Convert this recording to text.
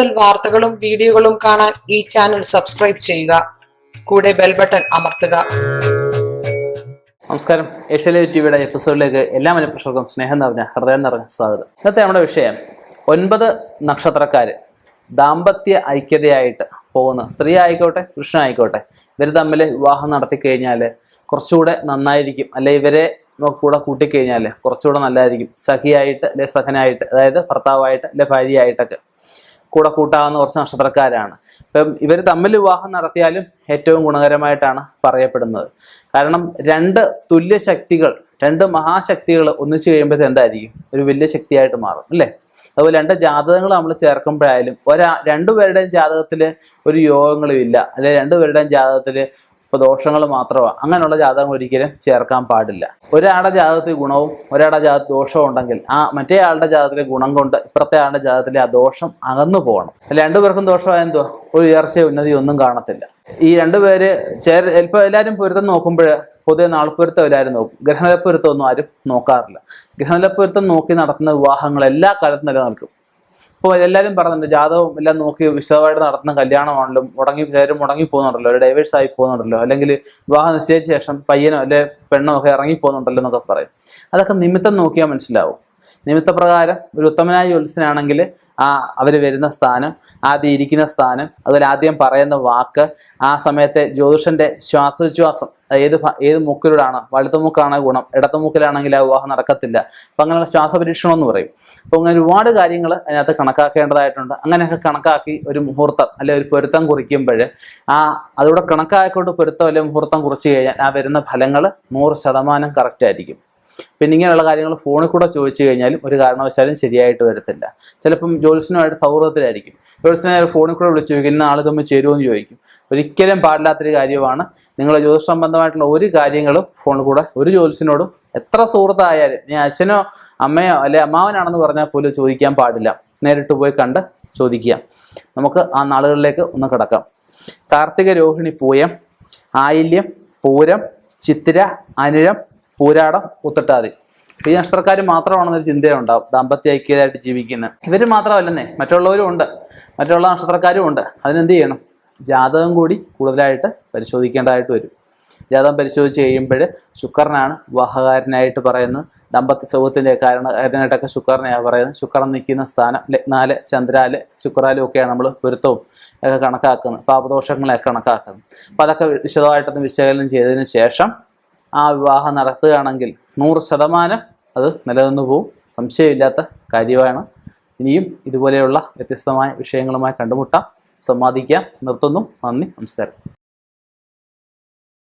കൂടുതൽ വാർത്തകളും വീഡിയോകളും കാണാൻ ഈ ചാനൽ സബ്സ്ക്രൈബ് ചെയ്യുക. കൂടെ ബെൽ ബട്ടൺ അമർത്തുക. നമസ്കാരം. ഏഷ്യയിലെ ടിവിയുടെ എപ്പിസോഡിലേക്ക് എല്ലാ മലപ്രശ്നർക്കും സ്നേഹം നിറഞ്ഞ ഹൃദയം നിറഞ്ഞ സ്വാഗതം. ഇന്നത്തെ നമ്മുടെ വിഷയം ഒൻപത് നക്ഷത്രക്കാർ ദാമ്പത്യ ഐക്യതയായിട്ട് പോകുന്ന സ്ത്രീ ആയിക്കോട്ടെ പുരുഷനായിക്കോട്ടെ ഇവർ തമ്മിൽ വിവാഹം നടത്തി കഴിഞ്ഞാൽ കുറച്ചുകൂടെ നന്നായിരിക്കും. അല്ലെ ഇവരെ കൂടെ കൂട്ടിക്കഴിഞ്ഞാൽ കുറച്ചുകൂടെ നല്ലതായിരിക്കും സഖിയായിട്ട് അല്ലെ സഖനായിട്ട് അതായത് ഭർത്താവായിട്ട് അല്ലെ ഭാര്യയായിട്ടൊക്കെ. കൂടെ കൂട്ടാവുന്ന കുറച്ച് നക്ഷത്രക്കാരാണ്. ഇപ്പം ഇവർ തമ്മിൽ വിവാഹം നടത്തിയാലും ഏറ്റവും ഗുണകരമായിട്ടാണ് പറയപ്പെടുന്നത്. കാരണം രണ്ട് തുല്യ ശക്തികൾ രണ്ട് മഹാശക്തികൾ ഒന്നിച്ചു കഴിയുമ്പോഴത്തെ എന്തായിരിക്കും? ഒരു വലിയ ശക്തിയായിട്ട് മാറും അല്ലേ? അതുപോലെ രണ്ട് ജാതകങ്ങൾ നമ്മൾ ചേർക്കുമ്പോഴായാലും ഒരാ രണ്ടുപേരുടെയും ജാതകത്തിൽ ഒരു യോഗങ്ങളും ഇല്ല. അല്ലെങ്കിൽ രണ്ടുപേരുടെയും ജാതകത്തിൽ ഇപ്പോൾ ദോഷങ്ങൾ മാത്രമാണ് അങ്ങനെയുള്ള ജാതകം ഒരിക്കലും ചേർക്കാൻ പാടില്ല. ഒരാളുടെ ജാതകത്തിൽ ഗുണവും ഒരാളുടെ ജാത ദോഷവും ഉണ്ടെങ്കിൽ ആ മറ്റേ ആളുടെ ജാതകത്തിലെ ഗുണം കൊണ്ട് ഇപ്പുറത്തെ ആളുടെ ജാതകത്തിലെ ആ ദോഷം അകന്നു പോകണം. രണ്ടുപേർക്കും ദോഷമായ എന്തോ ഒരു ഉയർച്ചയോ ഉന്നതി ഒന്നും കാണത്തില്ല. ഈ രണ്ടുപേര് ചേർ ചിലപ്പോൾ എല്ലാവരും പൊരുത്തം നോക്കുമ്പോൾ പൊതുവെ നാൾപ്പൊരുത്തം എല്ലാവരും നോക്കും. ഗ്രഹനിലപ്പൊരുത്തം ഒന്നും ആരും നോക്കാറില്ല. ഗ്രഹനിലപ്പൊരുത്തം നോക്കി നടത്തുന്ന വിവാഹങ്ങൾ എല്ലാ കാലത്തും നിലനിൽക്കും. ഇപ്പോൾ എല്ലാവരും പറയുന്നുണ്ട് ജാതകവും എല്ലാം നോക്കി വിശദമായിട്ട് നടത്തുന്ന കല്യാണമാണല്ലോ മുടങ്ങി പേരും മുടങ്ങി പോകുന്നുണ്ടല്ലോ ഒരു ഡൈവേഴ്സ് ആയി പോകുന്നുണ്ടല്ലോ അല്ലെങ്കിൽ വിവാഹം നിശ്ചയിച്ച ശേഷം പയ്യനോ അല്ലെ പെണ്ണോ ഒക്കെ ഇറങ്ങി പോകുന്നുണ്ടല്ലോ എന്നൊക്കെ പറയും. അതൊക്കെ നിമിത്തം നോക്കിയാൽ മനസ്സിലാവും. നിമിത്തപ്രകാരം ഒരു ഉത്തമനായ ജ്യോത്സ്യനാണെങ്കിൽ ആ അവർ വരുന്ന സ്ഥാനം ആദ്യം ഇരിക്കുന്ന സ്ഥാനം അതുപോലെ ആദ്യം പറയുന്ന വാക്ക് ആ സമയത്തെ ജ്യോതിഷന്റെ ശ്വാസോച്ഛ്വാസം ഏത് ഏത് മൂക്കിലൂടാണ് വലതു മൂക്കാണ് ഗുണം ഇടത്ത മൂക്കിലാണെങ്കിൽ ആ വിവാഹം നടക്കത്തില്ല. അപ്പം അങ്ങനെയുള്ള ശ്വാസപരീക്ഷണം എന്ന് പറയും. അപ്പോൾ അങ്ങനെ ഒരുപാട് കാര്യങ്ങൾ അതിനകത്ത് കണക്കാക്കേണ്ടതായിട്ടുണ്ട്. അങ്ങനെയൊക്കെ കണക്കാക്കി ഒരു മുഹൂർത്തം അല്ലെ ഒരു പൊരുത്തം കുറിക്കുമ്പോൾ ആ അതുകൂടെ കണക്കാക്കിക്കൊണ്ട് പൊരുത്തം അല്ലെ മുഹൂർത്തം കുറിച്ച് കഴിഞ്ഞാൽ ആ വരുന്ന ഫലങ്ങൾ നൂറ് ശതമാനം കറക്റ്റ് ആയിരിക്കും. പിന്നെ ഇങ്ങനെയുള്ള കാര്യങ്ങൾ ഫോണിൽ കൂടെ ചോദിച്ചു കഴിഞ്ഞാലും ഒരു കാരണവശാലും ശരിയായിട്ട് വരത്തില്ല. ചിലപ്പം ജോത്സ്യനുമായിട്ട് സൗഹൃദത്തിലായിരിക്കും. ജോത്സ്യനെ ഫോണിൽ കൂടെ വിളിച്ചു ചോദിക്കുന്ന ആൾ തമ്മിൽ ചേരുമെന്ന് ചോദിക്കും. ഒരിക്കലും പാടില്ലാത്തൊരു കാര്യമാണ്. നിങ്ങളെ ജ്യോതിഷ സംബന്ധമായിട്ടുള്ള ഒരു കാര്യങ്ങളും ഫോണിൽ കൂടെ ഒരു ജോത്സ്യനോടും എത്ര സുഹൃത്തായാലും ഞാൻ അച്ഛനോ അമ്മയോ അല്ലെ അമ്മാവനാണെന്ന് പറഞ്ഞാൽ പോലും ചോദിക്കാൻ പാടില്ല. നേരിട്ട് പോയി കണ്ട് ചോദിക്കുക. നമുക്ക് ആ നാളുകളിലേക്ക് ഒന്ന് കിടക്കാം. കാർത്തിക രോഹിണി പൂയം ആയില്യം പൂരം ചിത്തിര അനിഴം പൂരാടം ഉത്തട്ടാതി. ഈ നക്ഷത്രക്കാർ മാത്രമാണെന്നൊരു ചിന്തയുണ്ടാവും. ദാമ്പത്യ ഐക്യതായിട്ട് ജീവിക്കുന്നത് ഇവർ മാത്രമല്ലെന്നേ മറ്റുള്ളവരും ഉണ്ട്. മറ്റുള്ള നക്ഷത്രക്കാരും ഉണ്ട്. അതിനെന്ത് ചെയ്യണം? ജാതകം കൂടി കൂടുതലായിട്ട് പരിശോധിക്കേണ്ടതായിട്ട് വരും. ജാതകം പരിശോധിച്ച് കഴിയുമ്പോൾ ശുക്രനാണ് വിവാഹകാരനായിട്ട് പറയുന്നത്. ദമ്പത്തി സുഖത്തിന്റെ കാരണക്കാരനായിട്ടൊക്കെ ശുക്രനെയാണ് പറയുന്നത്. ശുക്രൻ നിൽക്കുന്ന സ്ഥാനം ലഗ്നാൽ ചന്ദ്രാൽ ശുക്രാലും ഒക്കെയാണ് നമ്മൾ പൊരുത്തവും ഒക്കെ കണക്കാക്കുന്നത്. പാപദോഷങ്ങളെ കണക്കാക്കുന്നത്. അപ്പോൾ അതൊക്കെ വിശദമായിട്ടൊന്ന് വിശകലനം ചെയ്തതിന് ശേഷം ആ വിവാഹം നടത്തുകയാണെങ്കിൽ നൂറ് ശതമാനം അത് നിലനിന്നു പോവും. സംശയമില്ലാത്ത കാര്യമാണ്. ഇനിയും ഇതുപോലെയുള്ള വ്യത്യസ്തമായ വിഷയങ്ങളുമായി കണ്ടുമുട്ടാം. സംവാദിക്കാം. നിർത്തുന്നു. നന്ദി. നമസ്കാരം.